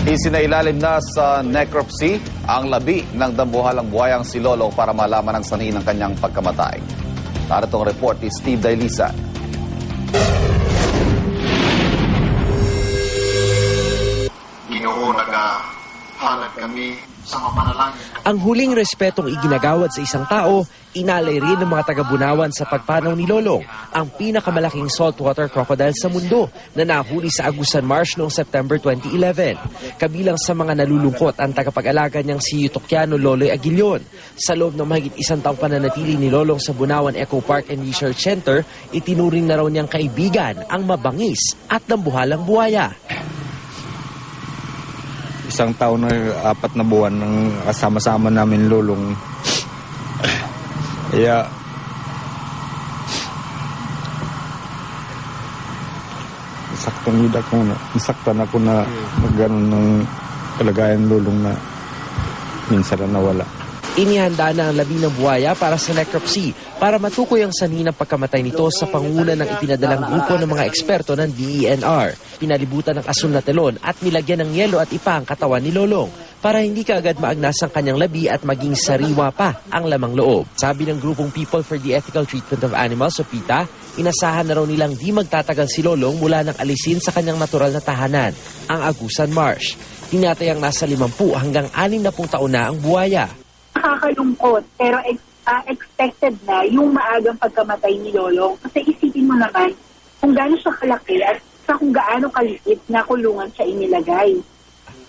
Isinailalim na sa necropsy ang labi ng dambuhalang buhayang si Lolo para malaman ang sanhi ng kanyang pagkamatay. Narito ang report ni Steve Dailisa. Nagahanap kami sa mapanalangin. Ang huling respetong iginagawad sa isang tao, inalay rin ng mga taga-Bunawan sa pagpanaw ni Lolong, ang pinakamalaking saltwater crocodile sa mundo na nahuli sa Agusan Marsh noong September 2011. Kabilang sa mga nalulungkot ang tagapag-alaga niyang si Yutokiano Loloy Aguilion. Sa loob ng mahigit isang taong pananatili ni Lolong sa Bunawan Eco Park and Research Center, itinuring na raw niyang kaibigan ang mabangis at nambuhalang buhaya. Isang taon na apat na buwan ng kasama-sama namin lulong. Kaya saktong yun ako na nasaktan ako na na ganun ng kalagayan lulong na minsan na nawala. Inihanda na ang labi ng buhaya para sa necropsy para matukoy ang sanhi ng pagkamatay nito sa panguna ng ipinadalang grupo ng mga eksperto ng DENR. Pinalibutan ng asul na telon at nilagyan ng yelo at ipa ang katawan ni Lolong para hindi kaagad maagnas ang kanyang labi at maging sariwa pa ang lamang loob. Sabi ng grupong People for the Ethical Treatment of Animals o PETA, inasahan na raw nilang di magtatagal si Lolong mula ng alisin sa kanyang natural na tahanan, ang Agusan Marsh. Tinatayang nasa 50 hanggang 60 taon na ang buhaya. Nakakalungkot pero ah, expected na yung maagang pagkamatay ni Lolo. Kasi isipin mo naman kung gaano siya kalaki at sa kung gaano kaliit na kulungan siya inilagay.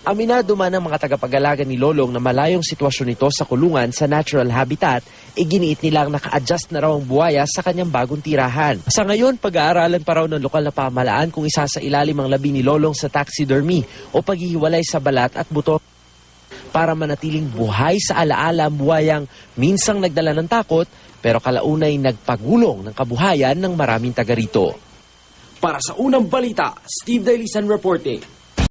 Aminado man ang mga tagapag-alaga ni Lolong na malayong sitwasyon nito sa kulungan sa natural habitat, iginiit nilang naka-adjust na raw ang buhaya sa kanyang bagong tirahan. Sa ngayon, pag-aaralan pa raw ng lokal na pamahalaan kung isa sa ilalim ang labi ni Lolong sa taxidermy o paghihiwalay sa balat at buto para manatiling buhay sa alaala ang buhayang minsang nagdala ng takot pero kalaunay nagpagulong ng kabuhayan ng maraming taga rito. Para sa unang balita, Steve Dailisan reporting.